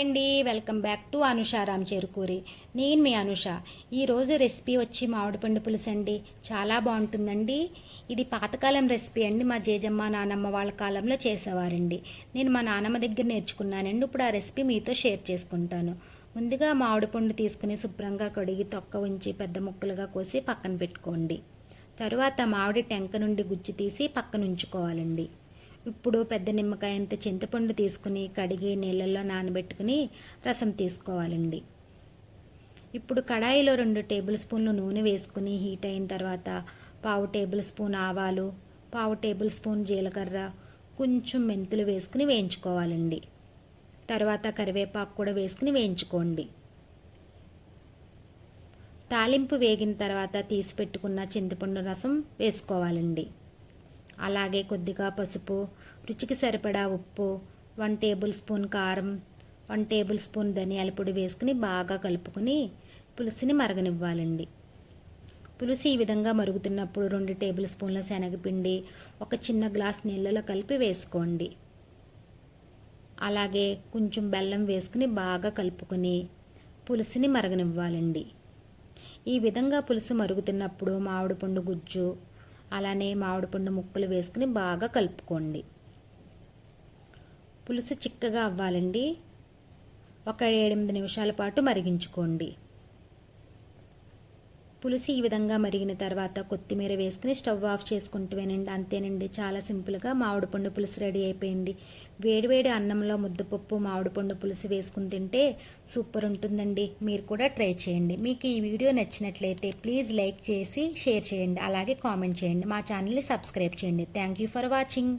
అండి welcome back to Anusharam Cherukuri. నేను మీ అనుష. ఈరోజు రెసిపీ వచ్చి మామిడిపండు పులుసు అండి. చాలా బాగుంటుందండి. ఇది పాతకాలం రెసిపీ అండి. మా జేజమ్మ నానమ్మ వాళ్ళ కాలంలో చేసేవారండి. నేను మా నానమ్మ దగ్గర నేర్చుకున్నానండి. ఇప్పుడు ఆ రెసిపీ మీతో షేర్ చేసుకుంటాను. ముందుగా మామిడిపండు తీసుకుని శుభ్రంగా కడిగి తొక్క ఉంచి పెద్ద ముక్కలుగా కోసి పక్కన పెట్టుకోండి. తరువాత మామిడి టెంక నుండి గుజ్జు తీసి పక్కన ఉంచుకోవాలండి. ఇప్పుడు పెద్ద నిమ్మకాయ అంత చింతపండు తీసుకుని కడిగి నీళ్ళల్లో నానబెట్టుకుని రసం తీసుకోవాలండి. ఇప్పుడు కడాయిలో రెండు టేబుల్ స్పూన్లు నూనె వేసుకుని హీట్ అయిన తర్వాత పావు టేబుల్ స్పూన్ ఆవాలు పావు టేబుల్ స్పూన్ జీలకర్ర కొంచెం మెంతులు వేసుకుని వేయించుకోవాలండి. తర్వాత కరివేపాకు కూడా వేసుకుని వేయించుకోండి. తాలింపు వేగిన తర్వాత తీసి పెట్టుకున్న చింతపండు రసం వేసుకోవాలండి. అలాగే కొద్దిగా పసుపు రుచికి సరిపడా ఉప్పు వన్ టేబుల్ స్పూన్ కారం వన్ టేబుల్ స్పూన్ ధనియాల పొడి వేసుకుని బాగా కలుపుకొని పులుసుని మరగనివ్వాలండి. పులుసు ఈ విధంగా మరుగుతున్నప్పుడు రెండు టేబుల్ స్పూన్ల శనగపిండి ఒక చిన్న గ్లాస్ నీళ్ళలో కలిపి వేసుకోండి. అలాగే కొంచెం బెల్లం వేసుకుని బాగా కలుపుకొని పులుసుని మరగనివ్వాలండి. ఈ విధంగా పులుసు మరుగుతున్నప్పుడు మామిడి పండు గుజ్జు అలానే మామిడిపండు ముక్కలు వేసుకుని బాగా కలుపుకోండి. పులుసు చిక్కగా అవ్వాలండి. ఒక ఏడెనిమిది నిమిషాల పాటు మరిగించుకోండి. పులుసు ఈ విధంగా మరిగిన తర్వాత కొత్తిమీర వేసుకుని స్టవ్ ఆఫ్ చేసుకుంటూనేనండి అంతేనండి చాలా సింపుల్గా మామిడిపండు పులుసు రెడీ అయిపోయింది. వేడివేడి అన్నంలో ముద్దపప్పు మామిడిపండు పులుసు వేసుకుని తింటే సూపర్ ఉంటుందండి. మీరు కూడా ట్రై చేయండి. మీకు ఈ వీడియో నచ్చినట్లయితే ప్లీజ్ లైక్ చేసి షేర్ చేయండి. అలాగే కామెంట్ చేయండి. మా ఛానల్ని సబ్స్క్రైబ్ చేయండి. Thank you for watching.